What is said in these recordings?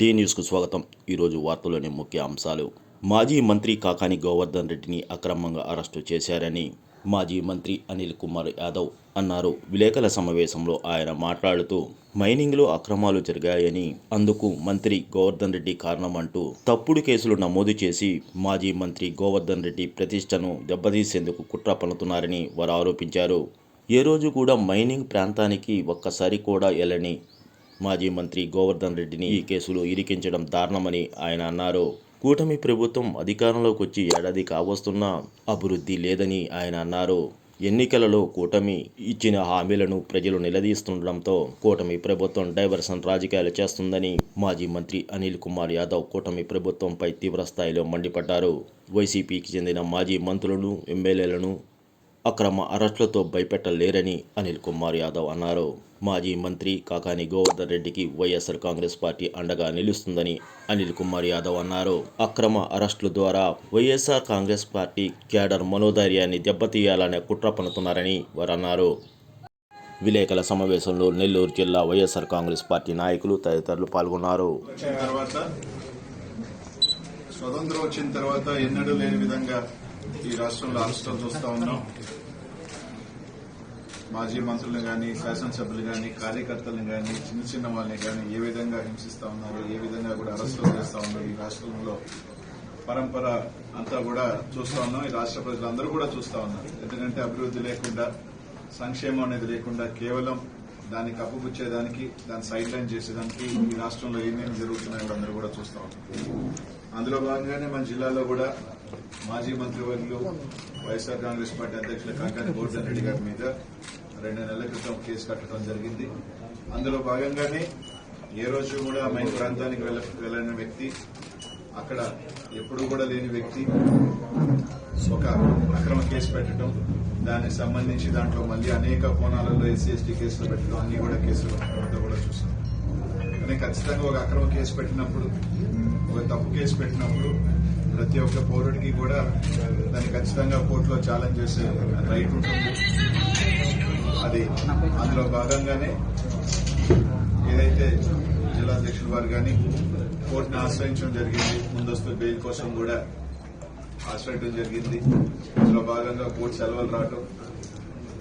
D న్యూస్కు స్వాగతం. ఈరోజు వార్తలోని ముఖ్య అంశాలు. మాజీ మంత్రి కాకాని గోవర్ధన్ రెడ్డిని అక్రమంగా అరెస్టు చేశారని మాజీ మంత్రి అనిల్ కుమార్ యాదవ్ అన్నారు. విలేకరుల సమావేశంలో ఆయన మాట్లాడుతూ మైనింగ్లో అక్రమాలు జరిగాయని అందుకు మంత్రి గోవర్ధన్ రెడ్డి కారణమంటూ తప్పుడు కేసులు నమోదు చేసి మాజీ మంత్రి గోవర్ధన్ రెడ్డి ప్రతిష్టను దెబ్బతీసేందుకు కుట్ర పన్నుతున్నారని వారు ఆరోపించారు. ఏ రోజు కూడా మైనింగ్ ప్రాంతానికి ఒక్కసారి కూడా వెళ్ళని మాజీ మంత్రి గోవర్ధన్ రెడ్డిని ఈ కేసులో ఇరికించడం దారుణమని ఆయన అన్నారు. కూటమి ప్రభుత్వం అధికారంలోకి వచ్చి ఏడాది కావస్తున్నా అభివృద్ధి లేదని ఆయన అన్నారు. ఎన్నికలలో కూటమి ఇచ్చిన హామీలను ప్రజలు నిలదీస్తుండటంతో కూటమి ప్రభుత్వం డైవర్షన్ రాజకీయాలు చేస్తుందని మాజీ మంత్రి అనిల్ కుమార్ యాదవ్ కూటమి ప్రభుత్వంపై తీవ్ర స్థాయిలో మండిపడ్డారు. వైసీపీకి చెందిన మాజీ మంత్రులను ఎమ్మెల్యేలను అక్రమ అరెస్టులతో భయపెట్టలేరని అనిల్ కుమార్ యాదవ్ అన్నారు. మాజీ మంత్రి కాకాని గోవర్ధన్ రెడ్డికి వైఎస్ఆర్ కాంగ్రెస్ పార్టీ అండగా నిలుస్తుందని అనిల్ కుమార్ యాదవ్ అన్నారు. అక్రమ అరెస్టుల ద్వారా వైఎస్ఆర్ కాంగ్రెస్ పార్టీ క్యాడర్ మనోధైర్యాన్ని దెబ్బతీయాలనే కుట్ర పనుతున్నారని వారు అన్నారు. విలేకరుల సమావేశంలో నెల్లూరు జిల్లా వైఎస్ఆర్ కాంగ్రెస్ పార్టీ నాయకులు తదితరులు పాల్గొన్నారు. స్వతంత్రం వచ్చిన తర్వాత ఎన్నడూ లేని విధంగా ఈ రాష్ట్రంలో అరెస్టులు చూస్తా ఉన్నాం. మాజీ మంత్రులు కానీ శాసనసభ్యులు కానీ కార్యకర్తలను కానీ చిన్న చిన్న వాళ్ళని కానీ ఏ విధంగా హింసిస్తా ఉన్నారు ఏ విధంగా కూడా అరెస్టులు చేస్తా ఉన్నారు ఈ రాష్ట్రంలో. పరంపర అంతా కూడా చూస్తా ఉన్నాం. ఈ రాష్ట్ర ప్రజలందరూ కూడా చూస్తా ఉన్నారు. ఎందుకంటే అభివృద్ధి లేకుండా సంక్షేమం అనేది లేకుండా కేవలం దాన్ని కప్పుపుచ్చేదానికి దాన్ని సైడ్ లైన్ చేసేదానికి ఈ రాష్ట్రంలో ఏమేమి జరుగుతున్నాయో అందరూ కూడా చూస్తా ఉన్నారు. అందులో భాగంగానే మన జిల్లాలో కూడా మాజీ మంత్రివర్యులు వైఎస్ఆర్ కాంగ్రెస్ పార్టీ అధ్యక్షుల కాకాని గోవర్ధన్ రెడ్డి గారి మీద రెండు నెలల క్రితం కేసు కట్టడం జరిగింది. అందులో భాగంగానే ఏ రోజు కూడా మైన్ ప్రాంతానికి వెళ్ళ వ్యక్తి అక్కడ ఎప్పుడూ కూడా లేని వ్యక్తి ఒక అక్రమ కేసు పెట్టడం దానికి సంబంధించి దాంట్లో మళ్ళీ అనేక కోణాలలో ఎస్సీ ఎస్టీ కేసులు పెట్టడం అన్ని కూడా కేసులు కూడా చూసాం. కానీ ఖచ్చితంగా ఒక అక్రమ కేసు పెట్టినప్పుడు ఒక తప్పు కేసు పెట్టినప్పుడు ప్రతి ఒక్క పౌరుడికి కూడా దాన్ని ఖచ్చితంగా కోర్టులో ఛాలెంజ్ చేసే రైట్ ఉంటుంది. అది అందులో భాగంగానే ఏదైతే జిల్లా అధ్యక్షుల వారు కానీ కోర్టును ఆశ్రయించడం జరిగింది ముందస్తు బెయిల్ కోసం కూడా ఆశ్రయించడం జరిగింది. అందులో భాగంగా కోర్టు సెలవులు రావటం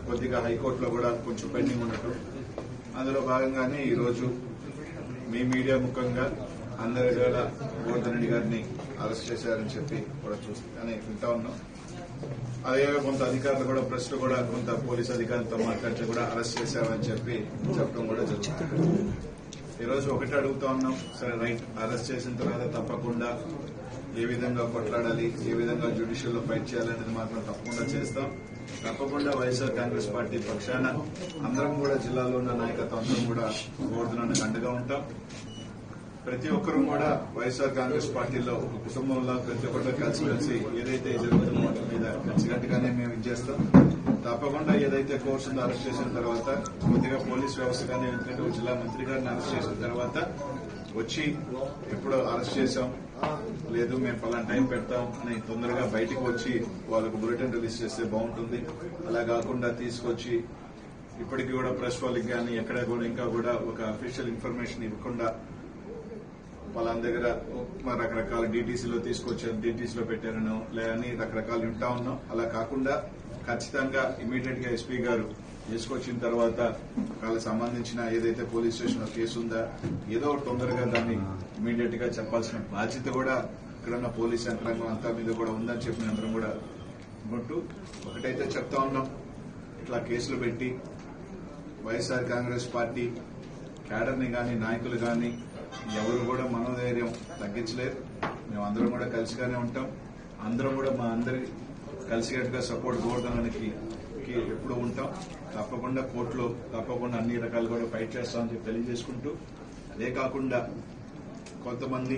కొద్దిగా హైకోర్టులో కూడా కొంచెం పెండింగ్ ఉండటం. అందులో భాగంగానే ఈరోజు మీ మీడియా ముఖంగా అందరి వేళ గోవర్ధన్ రెడ్డి గారిని అరెస్ట్ చేశారని చెప్పి కూడా చూస్తానే వింటా ఉన్నాం. అదే కొంత అధికారులు కూడా ప్రెస్ కూడా కొంత పోలీస్ అధికారులతో మాట్లాడితే కూడా అరెస్ట్ చేశామని చెప్పి చెప్పడం కూడా జరుగుతుంది. ఈరోజు ఒకటి అడుగుతా ఉన్నాం. సరే రైట్. అరెస్ట్ చేసిన తర్వాత తప్పకుండా ఏ విధంగా కొట్లాడాలి ఏ విధంగా జ్యుడిషియల్లో ఫైట్ చేయాలనేది మాత్రం తప్పకుండా చేస్తాం. తప్పకుండా వైఎస్ఆర్ కాంగ్రెస్ పార్టీ పక్షాన అందరం కూడా జిల్లాలో ఉన్న నాయకత్వం అందరం కూడా గోవర్ధనానికి అండగా ఉంటాం. ప్రతి ఒక్కరూ కూడా వైఎస్ఆర్ కాంగ్రెస్ పార్టీలో ఒక కుటుంబంలో ప్రతి ఒక్కరు కలిసి కలిసి ఏదైతే జరుగుతుందో వాటి మీద కలిసికట్టుగానే మేము ఇచ్చేస్తాం తప్పకుండా ఏదైతే కోర్సు ఉందో అరెస్ట్ చేసిన తర్వాత కొద్దిగా పోలీస్ వ్యవస్థ కానీ ఎందుకంటే జిల్లా మంత్రి గారిని అరెస్ట్ చేసిన తర్వాత వచ్చి ఎప్పుడో అరెస్ట్ చేశాం. లేదు మేము పలానా టైం పెడతాం అని తొందరగా బయటకు వచ్చి వాళ్ళకు బులెటిన్ రిలీజ్ చేస్తే బాగుంటుంది. అలా కాకుండా తీసుకొచ్చి ఇప్పటికీ కూడా ప్రెస్ వాళ్ళకి కానీ ఎక్కడ కూడా ఇంకా కూడా ఒక అఫీషియల్ ఇన్ఫర్మేషన్ ఇవ్వకుండా వాళ్ళ దగ్గర రకరకాల డీటీసీలో తీసుకొచ్చాను డీటీసీలో పెట్టాను లేదని రకరకాలు వింటా ఉన్నాం. అలా కాకుండా ఖచ్చితంగా ఇమీడియట్గా ఎస్పీ గారు తీసుకొచ్చిన తర్వాత వాళ్ళకి సంబంధించిన ఏదైతే పోలీస్ స్టేషన్ కేసు ఉందా ఏదో తొందరగా దాన్ని ఇమీడియట్గా చెప్పాల్సిన బాధ్యత కూడా ఇక్కడున్న పోలీస్ యంత్రాంగం అంతా మీద కూడా ఉందని చెప్పిన అందరం కూడా అనుకుంటూ ఒకటైతే చెప్తా ఉన్నాం. ఇట్లా కేసులు పెట్టి వైఎస్ఆర్ కాంగ్రెస్ పార్టీ క్యాడర్ని కానీ నాయకులు కానీ ఎవరు కూడా మనోధైర్యం తగ్గించలేరు. మేము అందరం కూడా కలిసిగానే ఉంటాం. అందరం కూడా మా అందరి కలిసికట్టుగా సపోర్ట్ కోరడానికి ఎప్పుడు ఉంటాం. తప్పకుండా కోర్టులో తప్పకుండా అన్ని రకాలు కూడా ఫైట్ చేస్తామని చెప్పి తెలియజేసుకుంటూ అదే కాకుండా కొంతమంది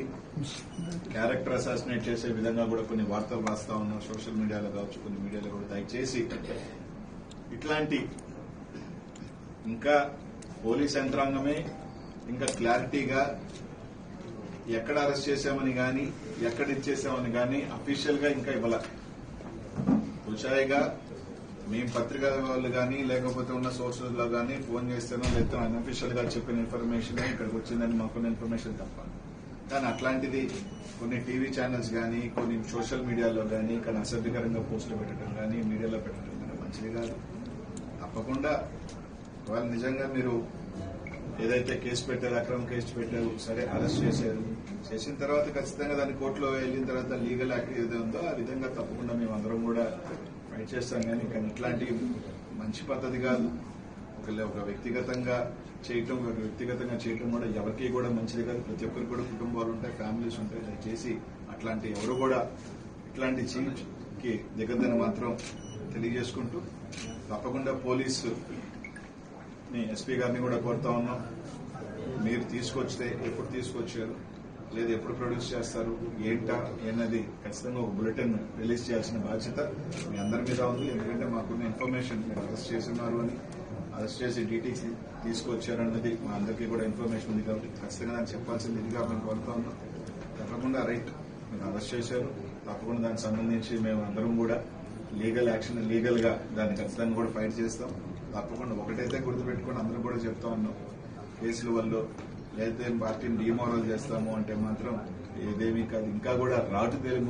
క్యారెక్టర్ అసాసినేట్ చేసే విధంగా కూడా కొన్ని వార్తలు రాస్తా ఉన్నాం. సోషల్ మీడియాలో కావచ్చు కొన్ని మీడియాలో కూడా దయచేసి ఇట్లాంటి ఇంకా పోలీస్ యంత్రాంగమే ఇంకా క్లారిటీగా ఎక్కడ అరెస్ట్ చేశామని గాని ఎక్కడ ఇచ్చేసామని గాని అఫీషియల్గా ఇంకా ఇవ్వాల. హుషాయిగా మేము పత్రికా వాళ్ళు గాని లేకపోతే ఉన్న సోర్సెస్లో గాని ఫోన్ చేస్తాను లేకపోతే అన్అఫీషియల్గా చెప్పిన ఇన్ఫర్మేషన్ ఇక్కడికి వచ్చిందని మాకున్న ఇన్ఫర్మేషన్ తప్ప. కానీ అట్లాంటిది కొన్ని టీవీ ఛానల్స్ కానీ కొన్ని సోషల్ మీడియాలో కానీ ఇక్కడ అసభ్యకరంగా పోస్టులు పెట్టడం కానీ మీడియాలో పెట్టడం కానీ మంచిది కాదు. తప్పకుండా వాళ్ళు నిజంగా మీరు ఏదైతే కేసు పెట్టారు అక్రమ కేసు పెట్టారు సరే అరెస్ట్ చేశారు. చేసిన తర్వాత ఖచ్చితంగా దాన్ని కోర్టులో వెళ్ళిన తర్వాత లీగల్ యాక్ట్ ఏదో ఉందో ఆ విధంగా తప్పకుండా మేము అందరం కూడా ఫైట్ చేస్తాం. కానీ కానీ ఇట్లాంటి మంచి పద్ధతి కాదు. ఒక ఒక వ్యక్తిగతంగా చేయటం ఒక వ్యక్తిగతంగా చేయటం కూడా ఎవరికి కూడా మంచిది కాదు. ప్రతి ఒక్కరికి కూడా కుటుంబాలు ఉంటాయి ఫ్యామిలీస్ ఉంటాయి. దయచేసి అట్లాంటి ఎవరు కూడా ఇట్లాంటి చీకి దిగద్దని మాత్రం తెలియజేసుకుంటూ తప్పకుండా పోలీసు ఎస్పీ గారిని కూడా కోరుతా ఉన్నాం. మీరు తీసుకొస్తే ఎప్పుడు తీసుకొచ్చారు? లేదా ఎప్పుడు ప్రొడ్యూస్ చేస్తారు? ఏంటా? ఏంటది ఖచ్చితంగా ఒక బులెటిన్ రిలీజ్ చేయాల్సిన బాధ్యత మీ అందరి మీద ఉంది. ఎందుకంటే మాకున్న ఇన్ఫర్మేషన్ మీరు అరెస్ట్ చేస్తున్నారు అని అరెస్ట్ చేసి డీటీసీ తీసుకొచ్చారన్నది మా అందరికీ కూడా ఇన్ఫర్మేషన్ ఉంది కాబట్టి ఖచ్చితంగా దాన్ని చెప్పాల్సింది ఇదిగా మేము కోరుతా ఉన్నాం. తప్పకుండా రైట్ మీరు అరెస్ట్ చేశారు. తప్పకుండా దానికి సంబంధించి మేము అందరం కూడా లీగల్ యాక్షన్ లీగల్గా దాన్ని ఖచ్చితంగా కూడా ఫైట్ చేస్తాం. తప్పకుండా ఒకటైతే గుర్తుపెట్టుకొని అందరూ కూడా చెప్తా ఉన్నాం. కేసుల వల్ల లేకపోతే పార్టీని డిమోరల్ చేస్తాము అంటే మాత్రం ఏదేమీ కాదు. ఇంకా కూడా రాటు తెలుగు